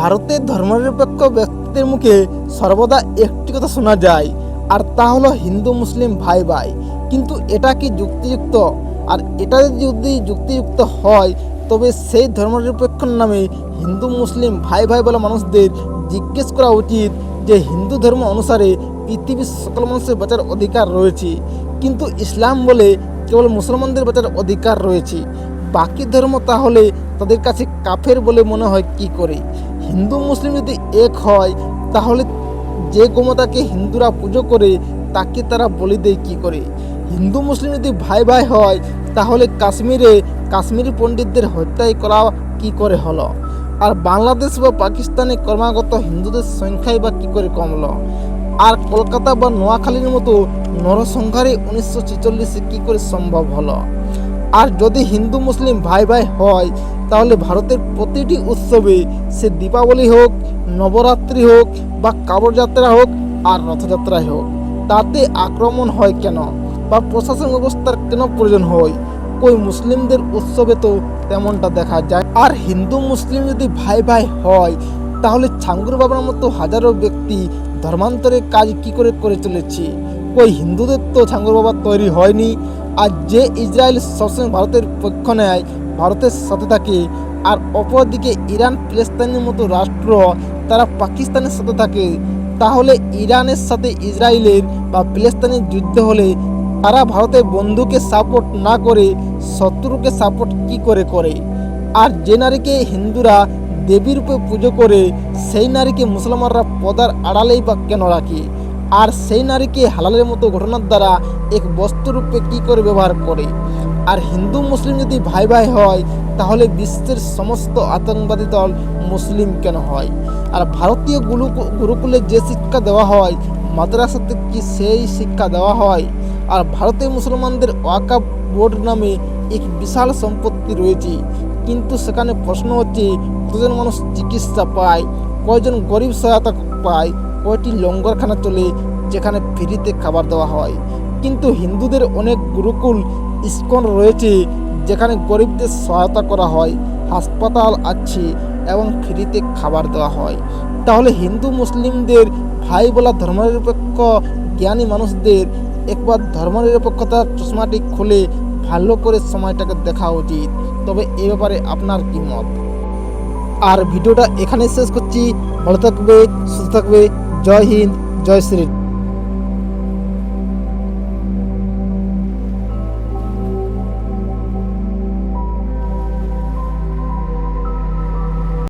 ভারতের ধর্মনিরপেক্ষ ব্যক্তিদের মুখে সর্বদা একটি কথা শোনা যায়, আর তা হলো হিন্দু, মুসলিম ভাই ভাই। কিন্তু এটা কি যুক্তিযুক্ত? আর এটা যদি যুক্তিযুক্ত হয়, তবে সেই ধর্মনিরপেক্ষ নামে হিন্দু, মুসলিম ভাই ভাই বলা মানুষদের জিজ্ঞেস করা উচিত যে হিন্দু ধর্ম অনুসারে পৃথিবীর সকল মানুষের বাঁচার অধিকার রয়েছে। কিন্তু ইসলাম বলে কেবল মুসলমানদের বাঁচার অধিকার রয়েছে। বাকি ধর্ম তাহলে তাদের কাছে কাফের বলে মনে হয় কি করে? হিন্দু মুসলিম যদি এক হয়, তাহলে যে গোমাতাকে হিন্দুরা পুজো করে, তাকে তারা বলি দেয় কী করে? হিন্দু মুসলিম যদি ভাই ভাই হয়, তাহলে কাশ্মীরে কাশ্মীরি পণ্ডিতদের হত্যাই করা কি করে হলো? আর বাংলাদেশ বা পাকিস্তানে ক্রমাগত হিন্দুদের সংখ্যাই বা কী করে কমলো? আর কলকাতা বা নোয়াখালীর মতো নরসংহারে উনিশশো ছেচল্লিশে কী করে সম্ভব হলো? আর যদি হিন্দু মুসলিম ভাই ভাই হয় তাহলে ভারতের প্রতিটি উৎসবে সে দীপাবলি হোক, নবরাত্রি হোক বা কাবড় যাত্রা হোক আর রথযাত্রাই হোক, তাতে আক্রমণ হয় কেন বা প্রশাসন ব্যবস্থার কেন প্রয়োজন হয়? কই মুসলিমদের উৎসবে তো তেমনটা দেখা যায়। আর হিন্দু মুসলিম যদি ভাই ভাই হয়, তাহলে ছাঙ্গুর বাবার মতো হাজারো ব্যক্তি ধর্মান্তরের কাজ কি করে করে চলেছে? কই হিন্দুদের তো ছাঙ্গুর বাবা তৈরি হয়নি। আর যে ইসরায়েল সবসময় ভারতের পক্ষ নেয় ভারতের সাথে থাকে আর অপরদিকে ইরান, ফিলিস্তিনের মতো রাষ্ট্র তারা পাকিস্তানের সাথে থাকে, তাহলে ইরানের সাথে ইসরায়েলের বা ফিলিস্তিনের যুদ্ধ হলে তারা ভারতের বন্ধুকে সাপোর্ট না করে, শত্রুকে সাপোর্ট কি করে করে? আর যে নারীকে হিন্দুরা দেবী রূপে পুজো করে, সেই নারীকে মুসলমানরা পদার আড়ালেই বা কেন রাখে? আর সেই নারীকে হালালের মতো ঘটনার দ্বারা এক বস্তুরূপে কি করে ব্যবহার করে? আর হিন্দু মুসলিম যদি ভাই ভাই হয়, তাহলে বিশ্বের সমস্ত আতঙ্কবাদী দল মুসলিম কেন হয়? আর ভারতীয় গুরু, গুরুকুলে যে শিক্ষা দেওয়া হয়, মাদ্রাসাতে কি সেই শিক্ষা দেওয়া হয়? আর ভারতের মুসলমানদের ওয়াকাব বোর্ড নামে এক বিশাল সম্পত্তি রয়েছে। কিন্তু সেখানে প্রশ্ন হচ্ছে কতজন মানুষ চিকিৎসা পায়, কয়জন গরিব সহায়তা পায়, কয়টি লঙ্গরখানা চলে, যেখানে ফ্রিতে খাবার দেওয়া হয়? কিন্তু হিন্দুদের অনেক গুরুকুল ইস্কন রয়েছে, যেখানে গরিবদের সহায়তা করা হয়, হাসপাতাল আছে এবং ফ্রিতে খাবার দেওয়া হয়। তাহলে হিন্দু মুসলিমদের ভাই বলা ধর্মনিরপেক্ষ জ্ঞানী মানুষদের একবার ধর্মনিরপেক্ষতার চশমাটি খুলে ভালো করে সময়টাকে দেখা উচিত। তবে এ ব্যাপারে আপনার কি মত? আর ভিডিওটা এখানে শেষ করছি। ভালো থাকবে, সুস্থ থাকবে। জয় হিন্দ, জয় শ্রী